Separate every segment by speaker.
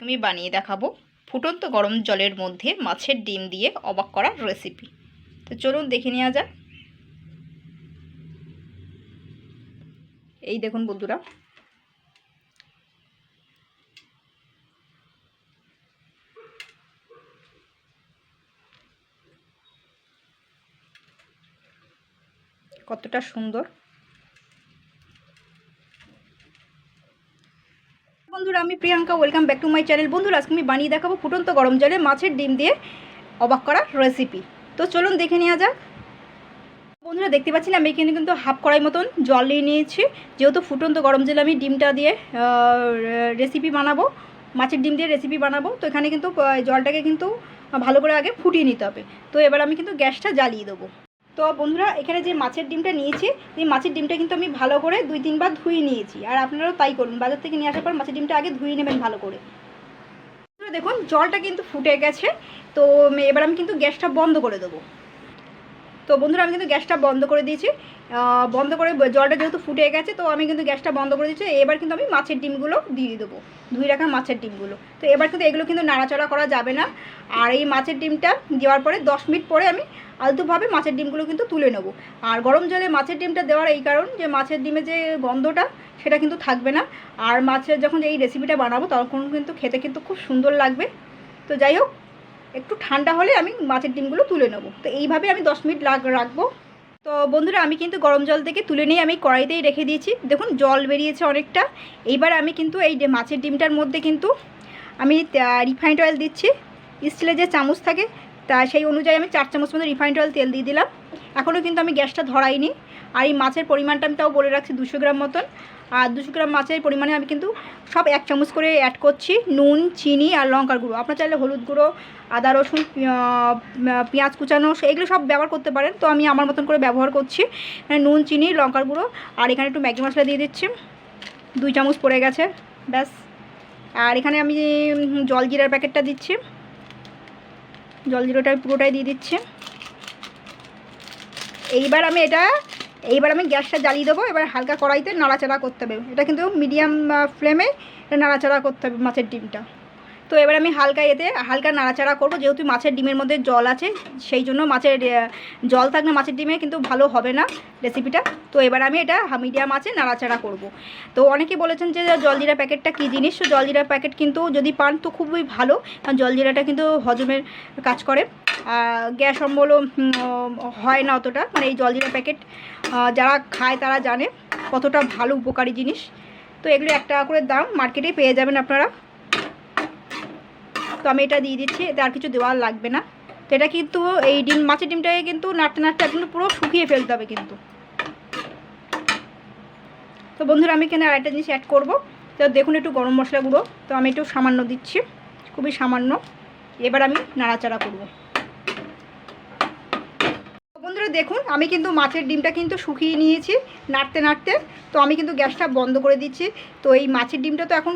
Speaker 1: আমি বানিয়ে দেখাবো। ফুটন্ত গরম জলের মধ্যে মাছের ডিম দিয়ে অবাক করার রেসিপি তো চলুন দেখে নেওয়া যাক। এই দেখুন বন্ধুরা। কতটা সুন্দর বন্ধুরা আমি Priyanka welcome back to my channel বন্ধুরা, আজকে আমি বানিয়ে দেখাবো ফুটন্ত গরম জলে মাছের ডিম দিয়ে অবাক করার রেসিপি তো চলুন দেখে নেওয়া যাক। বন্ধুরা, দেখতে পাচ্ছেন আমি এখানে কিন্তু হাফ কড়াই মতন জল নিয়ে নিয়েছি। যেহেতু ফুটন্ত গরম জলে আমি ডিমটা দিয়ে রেসিপি বানাবো, মাছের ডিম দিয়ে রেসিপি বানাবো, তো এখানে কিন্তু জলটাকে কিন্তু ভালো করে আগে ফুটিয়ে নিতে হবে। তো এবার আমি কিন্তু গ্যাসটা জ্বালিয়ে দেবো। তো বন্ধুরা, এখানে যে মাছের ডিমটা নিয়েছি, এই মাছের ডিমটা কিন্তু আমি ভালো করে দুই তিনবার ধুয়ে নিয়েছি। আর আপনারাও তাই করুন, বাজার থেকে নিয়ে আসার পর মাছের ডিমটা আগে ধুয়ে নেবেন ভালো করে। দেখুন, জলটা কিন্তু ফুটে গেছে, তো এবার আমি কিন্তু গ্যাসটা বন্ধ করে দেবো। তো বন্ধুরা, আমি কিন্তু গ্যাসটা বন্ধ করে দিয়েছি। বন্ধ করে জলটা যেহেতু ফুটে গেছে, তো আমি কিন্তু গ্যাসটা বন্ধ করে দিয়েছি। এবার কিন্তু আমি মাছের ডিমগুলো দিয়ে দেবো, ধুয়ে রাখা মাছের ডিমগুলো। তো এবার কিন্তু এগুলো কিন্তু নাড়াচাড়া করা যাবে না। আর এই মাছের ডিমটা দেওয়ার পরে দশ মিনিট পরে আমি আলতুভাবে মাছের ডিমগুলো কিন্তু তুলে নেব। আর গরম জলে মাছের ডিমটা দেওয়ার এই কারণ যে, মাছের ডিমে যে গন্ধটা, সেটা কিন্তু থাকবে না। আর মাছের যখন এই রেসিপিটা বানাবো, তখন কিন্তু খেতে কিন্তু খুব সুন্দর লাগবে। তো যাই হোক একটু ঠান্ডা হলে আমি মাছের ডিমগুলো তুলে নেব। তো এইভাবে আমি দশ মিনিট লাগ, রাখব। তো বন্ধুরা, আমি কিন্তু গরম জল থেকে তুলে নিয়ে আমি কড়াইতেই রেখে দিয়েছি। দেখুন, জল বেরিয়েছে অনেকটা। এইবার আমি কিন্তু এই মাছের ডিমটার মধ্যে কিন্তু আমি রিফাইন্ড অয়েল দিচ্ছি। স্টিলের যে চামচ থাকে, তা সেই অনুযায়ী আমি চার চামচ মতো রিফাইন্ড অয়েল তেল দিয়ে দিলাম। এখনও কিন্তু আমি গ্যাসটা ধরাইনি। আর এই মাছের পরিমাণটা আমি তাও বলে রাখছি দুশো গ্রাম মতন। আর দুশো গ্রাম মাছের পরিমাণে আমি কিন্তু সব এক চামচ করে অ্যাড করছি নুন, চিনি আর লঙ্কার গুঁড়ো। আপনার চাইলে হলুদ গুঁড়ো, আদা, রসুন পেঁয়াজ কুচানো এগুলো সব ব্যবহার করতে পারেন। তো আমি আমার মতন করে ব্যবহার করছি। নুন, চিনি, লঙ্কার গুঁড়ো আর এখানে একটু ম্যাগি মশলা দিয়ে দিচ্ছি। দুই চামচ পড়ে গেছে, ব্যাস। আর এখানে আমি জল জিরার প্যাকেটটা দিচ্ছি। জল জিরোটা পুরোটাই দিয়ে দিচ্ছি। এইবার আমি এটা এইবার আমি গ্যাসটা জ্বালিয়ে দেবো, এবার হালকা কড়াইতে নাড়াচাড়া করতে হবে। এটা কিন্তু মিডিয়াম ফ্লেমে নাড়াচাড়া করতে হবে মাছের ডিমটা। তো এবার আমি হালকা এতে হালকা নাড়াচাড়া করব। যেহেতু মাছের ডিমের মধ্যে জল আছে, সেই জন্য মাছের জল থাকলে মাছের ডিমে কিন্তু ভালো হবে না রেসিপিটা তো এবার আমি এটা মিডিয়াম আছে নাড়াচাড়া করব। তো অনেকে বলেছেন যে জলজিরা প্যাকেটটা কী জিনিস? তো জলজিরা প্যাকেট কিন্তু যদি পান তো খুবই ভালো, কারণ জলজিরাটা কিন্তু হজমের কাজ করে। গ্যাস অম্বলও হয় না অতটা মানে এই জলজিরা প্যাকেট যারা খায় তারা জানে কতটা ভালো উপকারী জিনিস। তো এগুলো এক টাকা করে দাম মার্কেটেই পেয়ে যাবেন আপনারা। তো আমি এটা দিয়ে দিচ্ছি, এতে আর কিছু দেওয়ার লাগবে না। তো এটা কিন্তু এই ডিম, মাছের ডিমটাকে কিন্তু নাড়তে নাড়তে একদম পুরো শুকিয়ে ফেলতে হবে কিন্তু। তো বন্ধুরা, আমি এখানে আরেকটা জিনিস অ্যাড করব। তো দেখুন একটু গরম মশলাগুলো তো আমি একটু সামান্য দিচ্ছি, খুবই সামান্য। এবার আমি নাড়াচাড়া করব। বন্ধুরা দেখুন, আমি কিন্তু মাছের ডিমটা কিন্তু শুকিয়ে নিয়েছি নাড়তে নাড়তে। তো আমি কিন্তু গ্যাসটা বন্ধ করে দিচ্ছি। তো এই মাছের ডিমটা তো এখন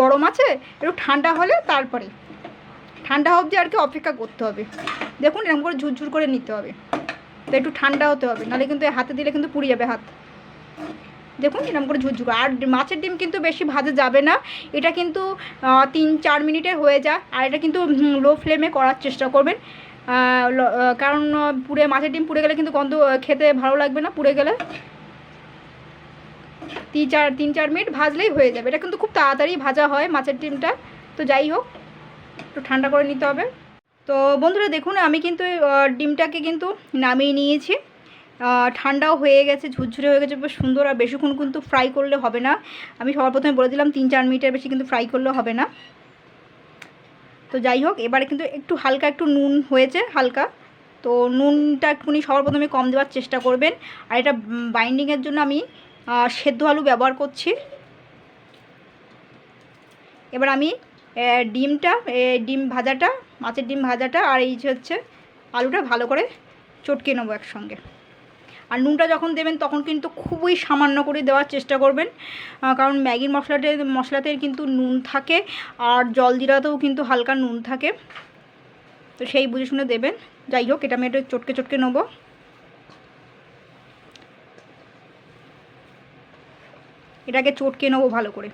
Speaker 1: গরম আছে, একটু ঠান্ডা হলে তারপরে। ঠান্ডা অবধি আর কি অপেক্ষা করতে হবে। দেখুন, এরকম করে ঝুরঝুর করে নিতে হবে। তো একটু ঠান্ডা হতে হবে, নাহলে কিন্তু হাতে দিলে কিন্তু পুড়ে যাবে হাত। দেখুন, এরকম করে ঝুরঝুর আর মাছের ডিম কিন্তু বেশি ভাজা যাবে না। এটা কিন্তু তিন চার মিনিটে হয়ে যায়। আর এটা কিন্তু লো ফ্লেমে করার চেষ্টা করবেন। কারণ পুড়ে, মাছের ডিম পুড়ে গেলে কিন্তু গন্ধ খেতে ভালো লাগবে না, পুড়ে গেলে। তিন চার তিন চার মিনিট ভাজলেই হয়ে যাবে। এটা কিন্তু খুব তাড়াতাড়ি ভাজা হয় মাছের ডিমটা। তো যাই হোক, একটু ঠান্ডা করে নিতে হবে। তো বন্ধুরা, দেখুন, আমি কিন্তু ডিমটাকে কিন্তু নামিয়ে নিয়েছি। ঠান্ডাও হয়ে গেছে, ঝুরঝুরে হয়ে গেছে, বেশ সুন্দর। আর বেশিক্ষণ কিন্তু ফ্রাই করলে হবে না। আমি সবার প্রথমে বলে দিলাম, তিন চার মিনিটের বেশি কিন্তু ফ্রাই করলে হবে না। তো যাই হোক, এবারে কিন্তু একটু হালকা একটু নুন হয়েছে, হালকা। তো নুনটা একটুখানি সবার প্রথমে কম দেওয়ার চেষ্টা করবেন। আর এটা বাইন্ডিংয়ের জন্য আমি সেদ্ধ আলু ব্যবহার করছি। এবার আমি ডিমটা ডিম ভাজাটা, মাছের ডিম ভাজাটা, আর এই হচ্ছে আলুটা ভালো করে চটকে নেব একসঙ্গে। আর নুনটা যখন দেবেন তখন কিন্তু খুবই সামান্য করে দেওয়ার চেষ্টা করবেন। কারণ ম্যাগির মশলাতে মশলাতে কিন্তু নুন থাকে আর জলজিরাতেও কিন্তু হালকা নুন থাকে। তো সেই বুঝে শুনে দেবেন। যাই হোক, এটা আমি একটু চটকে চটকে নেব। এটাকে চটকে নেব ভালো করে।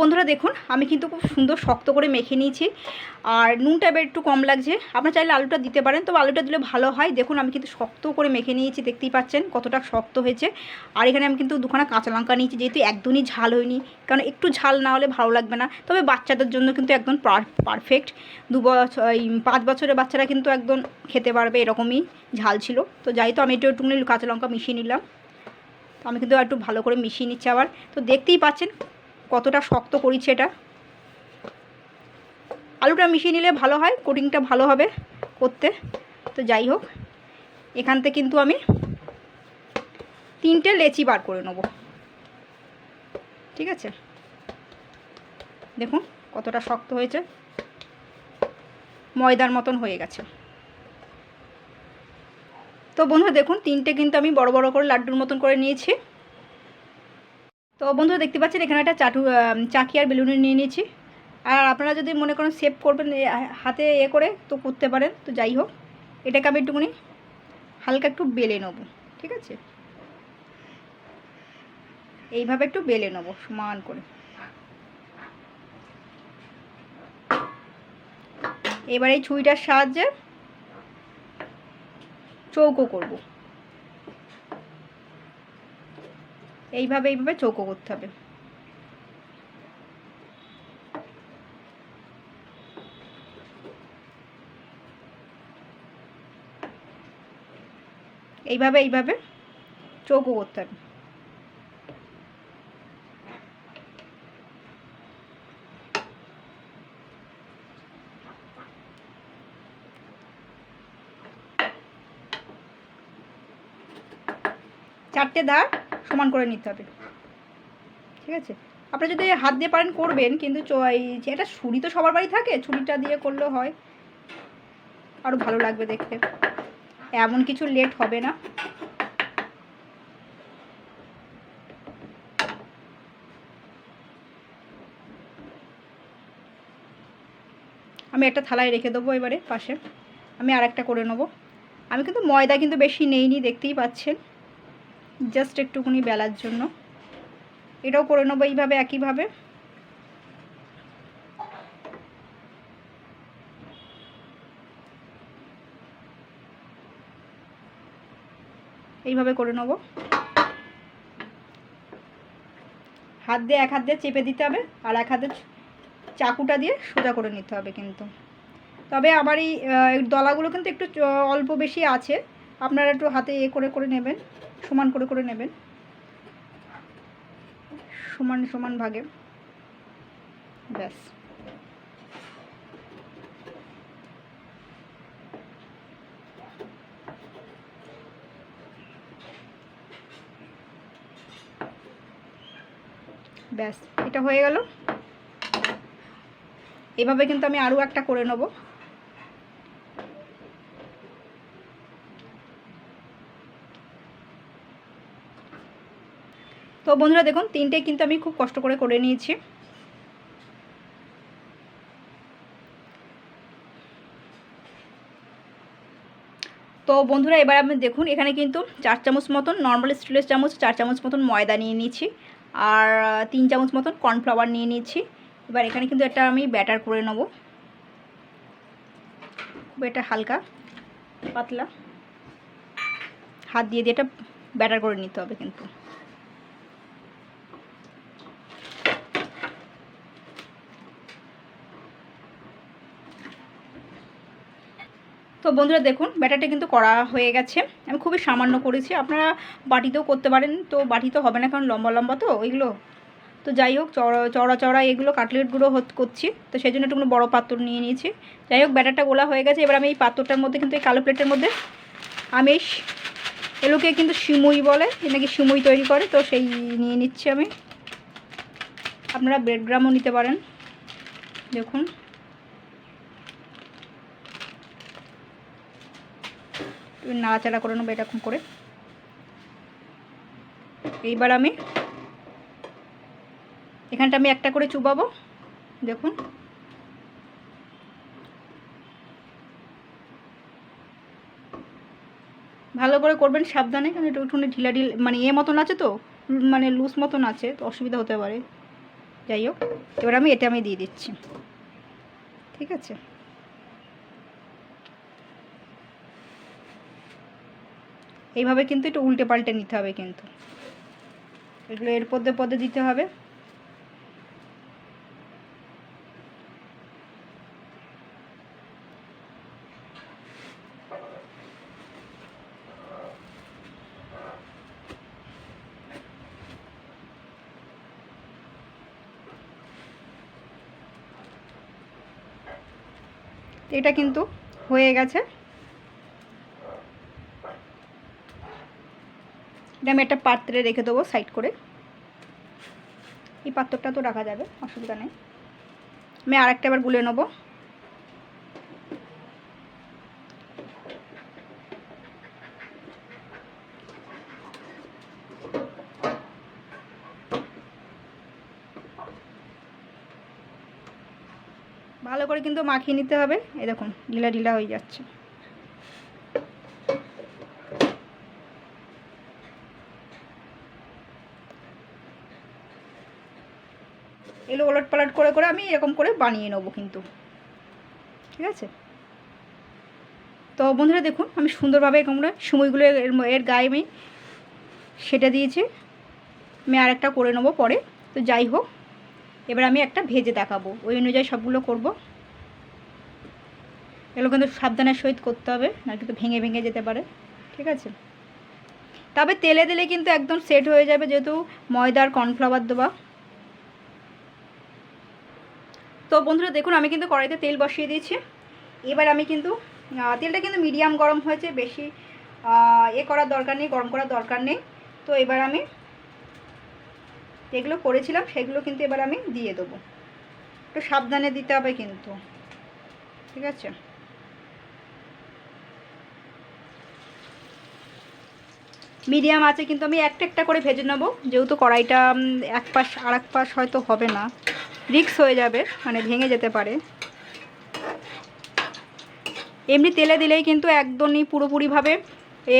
Speaker 1: বন্ধুরা দেখুন, আমি কিন্তু খুব সুন্দর শক্ত করে মেখে নিয়েছি। আর নুনটা এবার একটু কম লাগছে। আপনারা চাইলে আলুটা দিতে পারেন, তবে আলুটা দিলে ভালো হয়। দেখুন, আমি কিন্তু শক্ত করে মেখে নিয়েছি, দেখতেই পাচ্ছেন কতটা শক্ত হয়েছে। আর এখানে আমি কিন্তু দুখানা কাঁচা লঙ্কা নিয়েছি, যেহেতু একদমই ঝাল হয়নি, কারণ একটু ঝাল না হলে ভালো লাগবে না। তবে বাচ্চাদের জন্য কিন্তু একদম পারফেক্ট দু বছর পাঁচ বছরের বাচ্চারা কিন্তু একদম খেতে পারবে, এরকমই ঝাল ছিল। তো যাই তো, আমি একটু একটুখানি কাঁচা লঙ্কা মিশিয়ে নিলাম। তো আমি কিন্তু একটু ভালো করে মিশিয়ে নিচ্ছি আবার। তো দেখতেই পাচ্ছেন কতটা শক্ত করেছি এটা? আলুটা মিশিয়ে নিলে ভালো হয় কোটিংটা ভালো হবে করতে। তো যাই হোক, এখান থেকে কিন্তু আমি তিনটে লেচি বার করে নেব। ঠিক আছে? দেখুন কতটা শক্ত হয়েছে। ময়দার মতন হয়ে গেছে। তো বন্ধুরা দেখুন, তিনটে কিন্তু আমি বড় বড় করে লাড্ডুর মতন করে নিয়েছি। তো বন্ধুরা দেখতে পাচ্ছেন, এখানে একটা চাটু চাকি আর বেলুনি নিয়ে নিয়েছি। আর আপনারা যদি মনে করেন সেভ করবেন হাতে এ করে তো করতে পারেন, তো যাই হোক। এটাকে আমি একটুখানি হালকা একটু বেলে নেব, ঠিক আছে? এইভাবে একটু বেলে নেব, সমান করে। এবার এই ছুরিটার সাহায্যে চৌকো করব। এইভাবে এইভাবে চৌকো করতে হবে। এইভাবে এইভাবে চৌকো করতে হবে। চারটে দাঁড় সমান করে নিতে হবে। ঠিক আছে? আপনারা যদি হাত দিয়ে পারেন করবেন, কিন্তু এটা ছুরি তো সবার বাড়ি থাকে, ছুরিটা দিয়ে করলেও হয়। আরও ভালো লাগবে দেখতে। এমন কিছু লেট হবে না। আমি একটা থালায় রেখে দেবো এবারে পাশে। আমি আর একটা করে নেব। আমি কিন্তু ময়দা কিন্তু বেশি নেইনি, দেখতেই পাচ্ছেন। জাস্ট একটুখানি বেলার জন্য। এটাও করে নেব এইভাবে, একইভাবে। এইভাবে করে নেব। হাত দিয়ে এক হাত দিয়ে চেপে দিতে হবে, আর এক হাতে চাকুটা দিয়ে সোজা করে নিতে হবে কিন্তু। তবে আমার এই দলাগুলো কিন্তু একটু অল্প বেশি আছে। আপনারা একটু হাতে এ করে করে নেবেন, সমান করে করে নেবেন। সমান সমান ভাগে। ব্যাস। ব্যাস, এটা হয়ে গেল। এভাবে কিন্তু আমি আরও একটা করে নেব। তো বন্ধুরা দেখুন, তিনটে কিন্তু আমি খুব কষ্ট করে করে নিয়েছি। তো বন্ধুরা, এবার আপনি দেখুন, এখানে কিন্তু চার চামচ মতন নর্মাল স্টিলের চামচ, চার চামচ মতন ময়দা নিয়ে নিয়েছি। আর তিন চামচ মতন কর্নফ্লাওয়ার নিয়ে নিয়েছি। এবার এখানে কিন্তু একটা আমি ব্যাটার করে নেব। এটা হালকা, পাতলা। হাত দিয়ে দিয়ে এটা ব্যাটার করে নিতে হবে কিন্তু। বন্ধুরা দেখুন, ব্যাটারটা কিন্তু করা হয়ে গেছে। আমি খুবই সামান্য করেছি। আপনারা বাটিতেও করতে পারেন, তো বাটিতে হবে না, কারণ লম্বা লম্বা তো ওইগুলো। তো যাই হোক, চড়া চড়া চড়া এগুলো কাটলেটগুলো করছি। তো সেই জন্য একটু বড়ো পাত্র নিয়ে নিয়েছি। যাই হোক, ব্যাটারটা গোলা হয়ে গেছে। এবার আমি এই পাত্রটার মধ্যে কিন্তু এই কালো প্লেটের মধ্যে আমি এই এলোকে কিন্তু সিমুই বলে নাকি সিমুই তৈরি করে, তো সেই নিয়ে নিচ্ছি আমি। আপনারা ব্রেড গ্রামও নিতে পারেন। দেখুন। নাড়াচাড়া করে নেব এরকম করে। এইবার আমি এখানটা আমি একটা করে চুবাবো, দেখুন। ভালো করে করবেন সাবধানে, কারণ এটা উঠোনে ঢিলা ঢিল মানে এ মতন আছে তো মানে লুজ মতন আছে, তো অসুবিধা হতে পারে। যাই হোক, এবার আমি এটা আমি দিয়ে দিচ্ছি। ঠিক আছে? এইভাবে কিন্তু একটু উল্টে পাল্টে নিতে হবে কিন্তু। এগুলো এর পদ্মে পদ্মে দিতে হবে। এটা কিন্তু হয়ে গেছে। এটা আমি একটা পাত্রে রেখে দেবো সাইড করে। এই পাত্রটা তো রাখা যাবে, অসুবিধা নেই। আমি আরেকটা এবার গুলে নেব। ভালো করে কিন্তু মাখিয়ে নিতে হবে। দেখুন, ঢিলা ঢিলা হয়ে যাচ্ছে। এগুলো ওলট পালট করে করে আমি এরকম করে বানিয়ে নেব কিন্তু। ঠিক আছে? তো বন্ধুরা দেখুন, আমি সুন্দরভাবে করে সময়গুলো এর এর গায়ে আমি সেটা দিয়েছি। আমি আরেকটা করে নেব পরে। তো যাই হোক, এবার আমি একটা ভেজে দেখাবো। ওই অনুযায়ী সবগুলো করব। এগুলো কিন্তু সাবধানের সহিত করতে হবে, না কিন্তু ভেঙে ভেঙে যেতে পারে। ঠিক আছে? তবে তেলে দিলে কিন্তু একদম সেট হয়ে যাবে যেহেতু ময়দার কর্নফ্লাওয়ার দেওয়া। তো বন্ধুরা দেখুন, আমি কিন্তু কড়াইতে তেল বসিয়ে দিয়েছি। এবার আমি কিন্তু তেলটা কিন্তু মিডিয়াম গরম হয়েছে, বেশি এ করার দরকার নেই, গরম করার দরকার নেই। তো এবার আমি যেগুলো করেছিলাম, সেগুলো কিন্তু এবার আমি দিয়ে দেবো। একটু সাবধানে দিতে হবে কিন্তু, ঠিক আছে? মিডিয়াম আছে কিন্তু আমি একটা একটা করে ভেজে নেব, যেহেতু কড়াইটা এক পাশ আর এক পাশ হয়তো হবে না। রিক্স হয়ে যাবে মানে ভেঙে যেতে পারে। এমনি তেলে দিলেই কিন্তু একদমই পুরোপুরিভাবে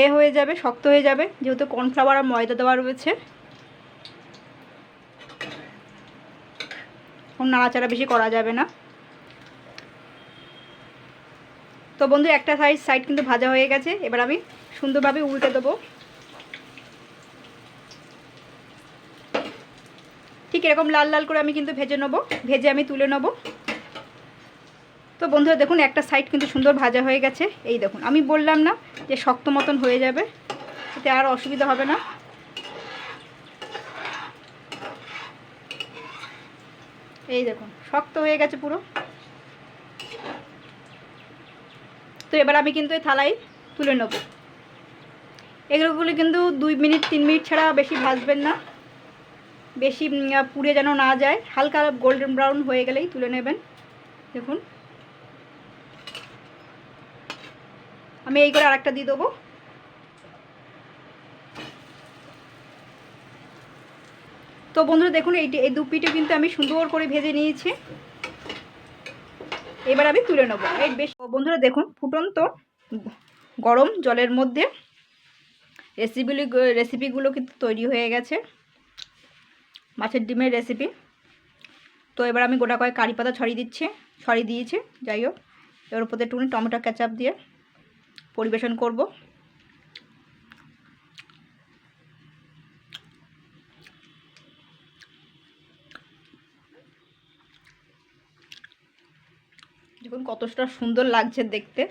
Speaker 1: এ হয়ে যাবে, শক্ত হয়ে যাবে। যেহেতু কর্নফ্লাওয়ার আর ময়দা দেওয়া রয়েছে। নাড়াচাড়া বেশি করা যাবে না। তো বন্ধু, একটা সাইড সাইড কিন্তু ভাজা হয়ে গেছে। এবার আমি সুন্দরভাবে উল্টে দেবো। ঠিক এরকম লাল লাল করে আমি কিন্তু ভেজে নেব। ভেজে আমি তুলে নেব। তো বন্ধুরা, দেখুন, একটা সাইড কিন্তু সুন্দর ভাজা হয়ে গেছে। এই দেখুন, আমি বললাম না যে শক্ত মতন হয়ে যাবে, এতে আর অসুবিধা হবে না। এই দেখুন, শক্ত হয়ে গেছে পুরো। তো এবার আমি কিন্তু এই থালায় তুলে নেব। এগুলোগুলো কিন্তু দুই মিনিট, তিন মিনিট ছাড়া বেশি ভাজবেন না। বেশি পুড়ে যেন না যায়, হালকা গোল্ডেন ব্রাউন হয়ে গেলেই তুলে নেবেন। দেখুন। আমি এই করে আরেকটা দিয়ে দেবো। তো বন্ধুরা, দেখুন, এই এই দু পিঠে কিন্তু আমি সুন্দর করে ভেজে নিয়েছি। এবার আমি তুলে নেব। এই বেশ বন্ধুরা, দেখুন, ফুটন্ত গরম জলের মধ্যে রেসিপিগুলি রেসিপিগুলো কিন্তু তৈরি হয়ে গেছে। মাছের ডিমের রেসিপি তো এবার আমি গোটা কয়েক কারি পাতা ছড়িয়ে দিচ্ছি, ছড়িয়ে দিয়েছি, যাই হোক। এবার উপরে একটুখানি টমেটো ক্যাচাপ দিয়ে পরিবেশন করব। দেখুন কতটা সুন্দর লাগছে দেখতে।